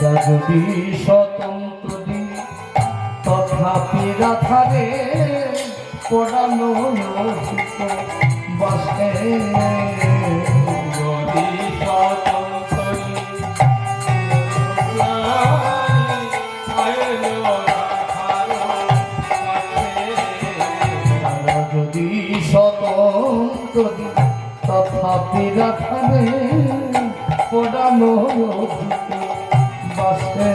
যদি স্বতন্ত্র দিন তথাপি রাধারে পড়ানো বাসে তথাপি রাধারে পড়ানো বাসে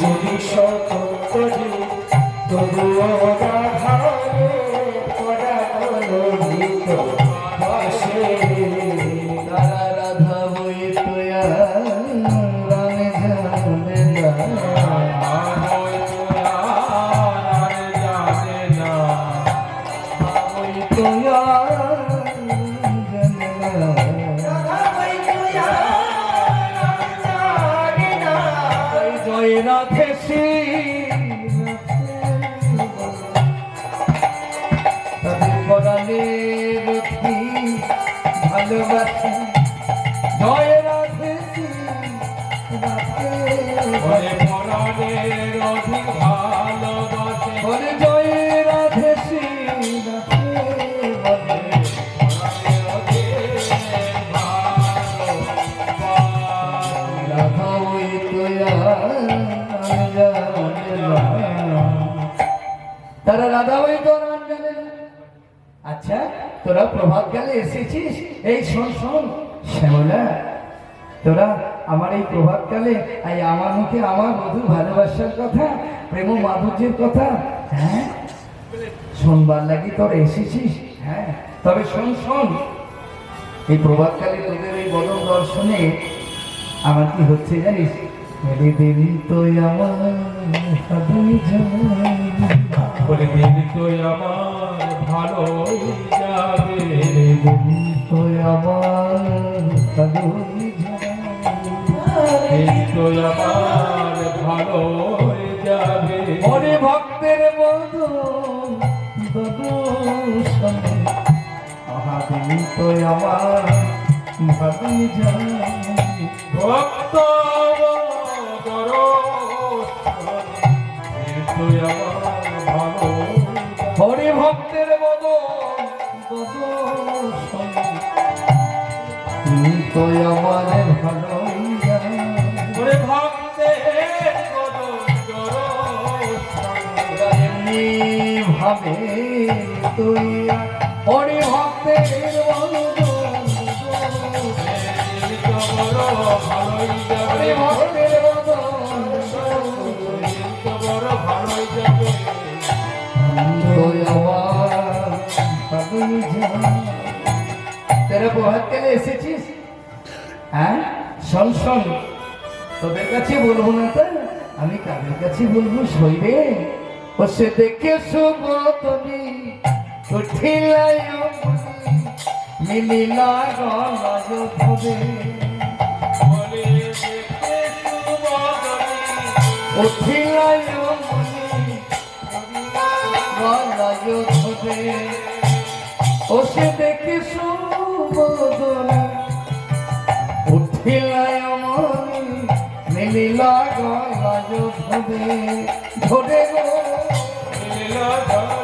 যদি স্বতন্ত্রী তবুও রাখালো পড়ালো জয় রাধে শ্রী ভালোবাসি জয় রাধে শ্রী রাধে ভালোবাসে। জয় তারা রাধা ওই তো নাম জানে আচ্ছা তোরা প্রভাত কালে এসেছিস? এই শোন শোন, শ্যামলা, তোরা আমার এই প্রভাত কালে এই আমার মুখে আমার মধুর ভালোবাসার কথা, প্রেম মাধুর্যের কথা হ্যাঁ? শোনবার লাগি তোরা এসেছিস হ্যাঁ? তবে শোন শোন, এই প্রভাতকালে তোদের এই বদন দর্শনে আমার কি হচ্ছে জানিস? দেবী তো আমার। বলে দিদি তুই আমার ভালো যাবে। দেবী তো আমার হাবুই জান। দিদি তুই আমার ভালো যাবে ওরে ভক্তের দেবী তো আমার ভাবি জান ভক্ত হরি ভক্তের তো আমার ভক্তের বদন ভাবে তুই হরি ভক্তের তেরা এসেছিস হ্যাঁ শোন শোন তোদের কাছে বলব না তো আমি কাদের কাছে বলব শৈবে ও সে দেখে সুবতনি উঠিলাই মিলিলা গলায় ধরে উঠিলাই সে দেখে সুবতনি উঠিলাই মনি মিলিলা গলায় ধরে। ধরে গো। আবার